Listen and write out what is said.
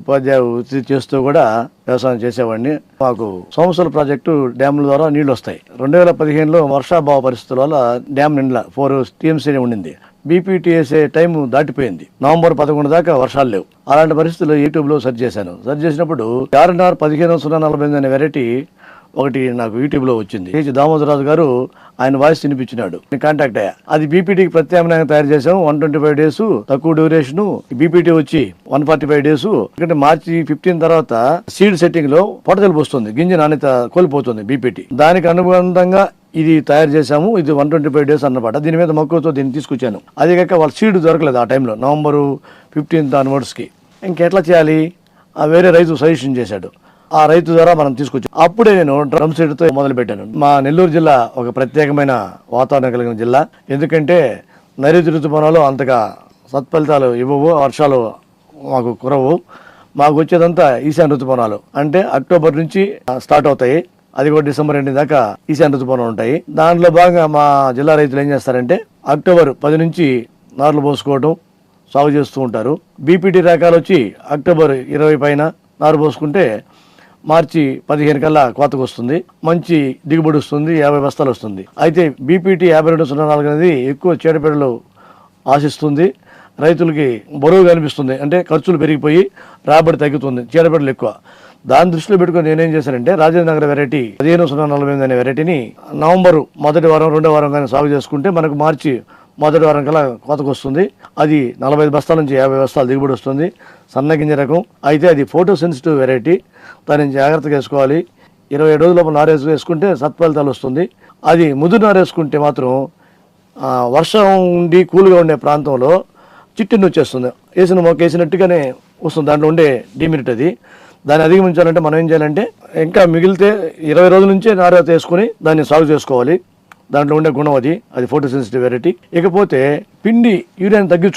ఉపాధ్యాయ వృత్తి చేస్తూ కూడా వ్యవసాయం చేసేవాడిని. మాకు సోమసల ప్రాజెక్టు డ్యాముల ద్వారా నీళ్ళు వస్తాయి రెండు వేల పదిహేనులో వర్షాభావ పరిస్థితుల వల్ల డ్యామ్ నిండా ఫోర్ టీఎంసీ ఉండింది. బీపీటీఎస్ఏ టైం దాటిపోయింది. నవంబర్ పదకొండు దాకా వర్షాలు లేవు. అలాంటి పరిస్థితుల్లో యూట్యూబ్లో సెర్చ్ చేశాను. సెర్చ్ చేసినప్పుడు ఆర్ఎన్ఆర్ పదిహేను సున్నా నలభై ఎనిమిది అనే వెరైటీ ఒకటి నాకు యూట్యూబ్లో వచ్చింది. హెచ్ దామోదరరాజు గారు ఆయన వాయిస్ వినిపించినాడు. కాంటాక్ట్ అయ్యా. అది బీపీటీకి ప్రత్యామ్నాయంగా తయారు చేసాం వన్ ట్వంటీ ఫైవ్ డేస్ తక్కువ డ్యూరేషన్ బీపీటీ వచ్చి వన్ ఫార్టీ ఫైవ్ డేస్ ఎందుకంటే మార్చి ఫిఫ్టీన్ తర్వాత సీడ్ సెట్టింగ్లో పొడతలు పోస్తుంది గింజ నాణ్యత కోల్పోతుంది బీపీటీ దానికి అనుబంధంగా ఇది తయారు చేశాము. ఇది వన్ ట్వంటీ ఫైవ్ డేస్ అన్నమాట. దీని మీద మక్కువతో దీన్ని తీసుకొచ్చాను. అది కాక వాళ్ళ సీడ్ దొరకలేదు ఆ టైంలో నవంబరు ఫిఫ్టీన్త్ ఆన్వర్డ్స్కి ఇంకెట్లా చేయాలి? ఆ వేరే రైతు సజెషన్ చేశాడు. ఆ రైతు ద్వారా మనం తీసుకొచ్చాం. అప్పుడే నేను డ్రమ్ సెట్తో మొదలు పెట్టాను మా నెల్లూరు జిల్లా ఒక ప్రత్యేకమైన వాతావరణం కలిగిన జిల్లా. ఎందుకంటే నైరుతి ఋతుపవనాలు అంతగా సత్ఫలితాలు ఇవ్వవు వర్షాలు మాకు కురవు. మాకు వచ్చేదంతా ఈశాన్య ఋతుపవనాలు. అంటే అక్టోబర్ నుంచి స్టార్ట్ అవుతాయి. అది కూడా డిసెంబర్ ఎండింగ్ దాకా ఈశాన్య ఋతుపవనాలు ఉంటాయి. దాంట్లో భాగంగా మా జిల్లా రైతులు ఏం చేస్తారంటే అక్టోబర్ పది నుంచి నార్లు పోసుకోవడం సాగు చేస్తూ ఉంటారు. బీపీటీ రకాలు వచ్చి అక్టోబర్ ఇరవై పైన నారు పోసుకుంటే మార్చి పదిహేను కల్లా కోతకు వస్తుంది. మంచి దిగుబడి వస్తుంది యాభై బస్తాలు వస్తుంది. అయితే బీపీటీ యాభై రెండు సున్నా నాలుగు అనేది ఎక్కువ చీడపీడలు ఆశిస్తుంది. రైతులకి బరువు కనిపిస్తుంది అంటే ఖర్చులు పెరిగిపోయి రాబడి తగ్గుతుంది చీడపీడలు ఎక్కువ. దాని దృష్టిలో పెట్టుకుని నేనేం చేశానంటే రాజేంద్ర నగర్ వెరైటీ పదిహేను సున్నా నలభై ఎనిమిది అనే వెరైటీని నవంబరు మొదటి వారం రెండో వారం కానీ సాగు చేసుకుంటే మనకు మార్చి మొదటి వారం కల్లా కోతకు వస్తుంది. అది నలభై ఐదు బస్తాల నుంచి యాభై బస్తాలు దిగుబడి వస్తుంది. సన్నగింజ రకం. అయితే అది ఫోటో సెన్సిటివ్ వెరైటీ. దాన్ని జాగ్రత్తగా వేసుకోవాలి. ఇరవై ఏడు రోజుల లోపల నారేసు వేసుకుంటే సత్ఫలితాలు వస్తుంది. అది ముదురు నారేసుకుంటే మాత్రం వర్షం ఉండి కూల్గా ఉండే ప్రాంతంలో చిట్టిని వచ్చేస్తుంది. వేసిన మొక్క వేసినట్టుగానే వస్తుంది. దాంట్లో ఉండే డిమిరిట్ అది. దాన్ని అధిగమించాలంటే మనం ఏం చేయాలంటే ఇంకా మిగిలితే ఇరవై రోజుల నుంచే నారేత వేసుకొని దాన్ని సాగు చేసుకోవాలి. దాంట్లో ఉండే గుణం అది అది ఫోటోసెన్సిటివ్ వెరైటీ ఇకపోతే పిండి యూరియాని తగ్గించు